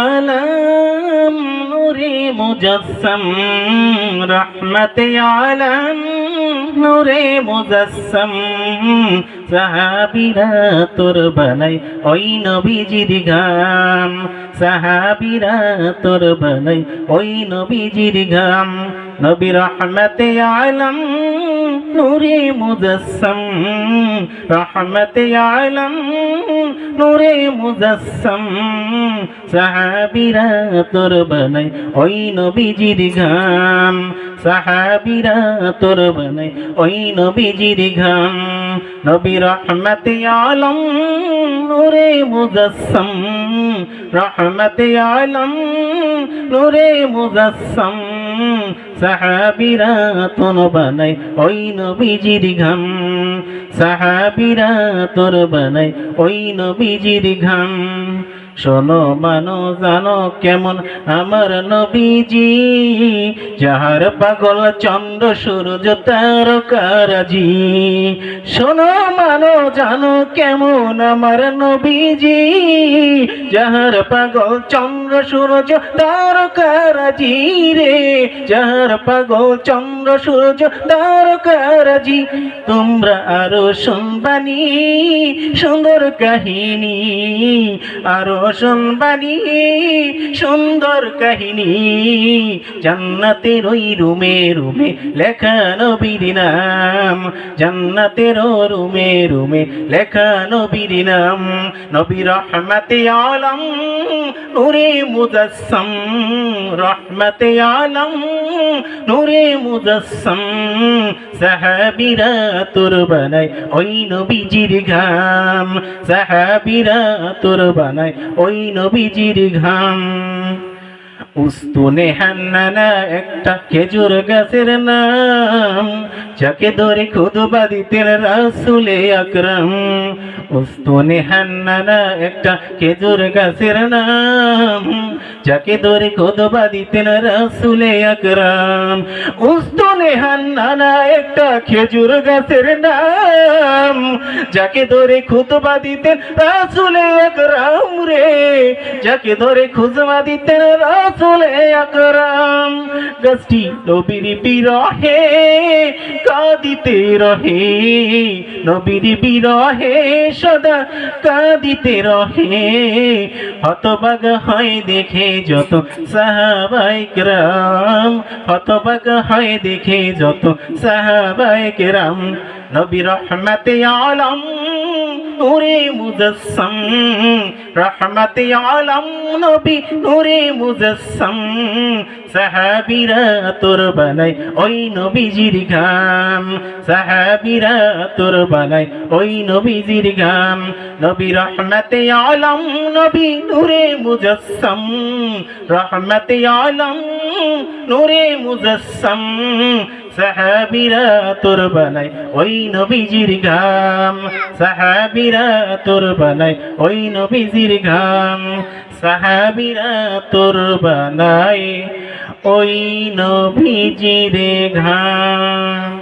আলম নূরে মুজসম, রহমতে আলম নূরে মুজসম। সাহাবিরা তোর বানাই ওই নবীজির গাম সাহাবিরা তোর বানাই ওই নবীজির গাম নবী রহমতে আলম নূরে মুজসম, রহমতে আলম নূরে মুজাসসাম। সাহাবীরা তোর বানাই ওই নবীজির গাম সাহাবীরা তোর বানাই ওই নবীজির ঘাম নবী রহমত আলম, নূরে মুজাসসাম। রহমত আলম, নূরে মুজাসসাম। সাহাবীরা তোর বানাই ওই নবীজির ঘাম। সাহাবিরা তোর বানাই ওই নবীজির ঘাম। শোনো মানো, জানো কেমন আমার নবীজি। যাহার পাগল চন্দ্র, সূর্য, তারকারাজি। শোনো মানো, জানো কেমন আমার নবীজি। যাহার পাগল চন্দ্র, সূর্য, তারকারাজি রে। যাহার পাগল চন্দ্র, সূর্য, তারকারাজি। তোমরা আরও শুনবানি, সুন্দর কাহিনী। আরও শুনবানি সুন্দর কাহিনী। জান্নাতের ওই রুমে রুমে লেখা নবীর নাম। জান্নাতের রুমে রুমে লেখা নবীর নাম। নবী রহমতে আলম, নূরে মুজাসসাম রহমতে আলম, নূরে মুজাসসাম সাহাবীরা তোর বানাই ওই নবীজির ঘাম। সাহাবীরা তোর বানাই ওই নবীজির ঘাম। উস্তুনে হান্নানা একটা খেজুর গাছের নাম, যাকে ধরে খুদবা দিতেন রাসুলে আকরাম। উস্তুনে হান্নানা একটা খেজুর গাছের নাম, যাকে ধরে খুদবা দিতেন রাসুলে আকরাম। উস্তুনে হান্নানা একটা খেজুর গাছের নাম, যাকে ধরে খুদবা দিতেন রাসুলে আকরাম রে। যাকে ধরে খুদবা দিতেন রাসুলে আকরাম গাছটি নবীর বিরহে কাঁদিতে রহে। নবীর বিরহে সদা কাঁদিতে রহে। হতবাগ হয় দেখে যত সাহাবাইকরাম হতবাগ হয় দেখে যত সাহাবাইকরাম নবী রহমতে আলম নূরে মুজাসসাম রহমতে আলম নবী নূরে মুজাসসাম সাহাবীরা তোর বানাই ওই নবীজির গাম সাহাবীরা তোর বানাই ওই নবীজির গাম নবী রহমতে আলম নবী নূরে মুজাসসাম রহমতে আলম নূরে মুজাসসাম সাহাবীরা তোর বানায় ওই নবীজির গাম। সাহাবিরা তোর বানায় ওই নবীজির গাম। সাহাবিরা তোর বানায় ওই নবীজির ঘাম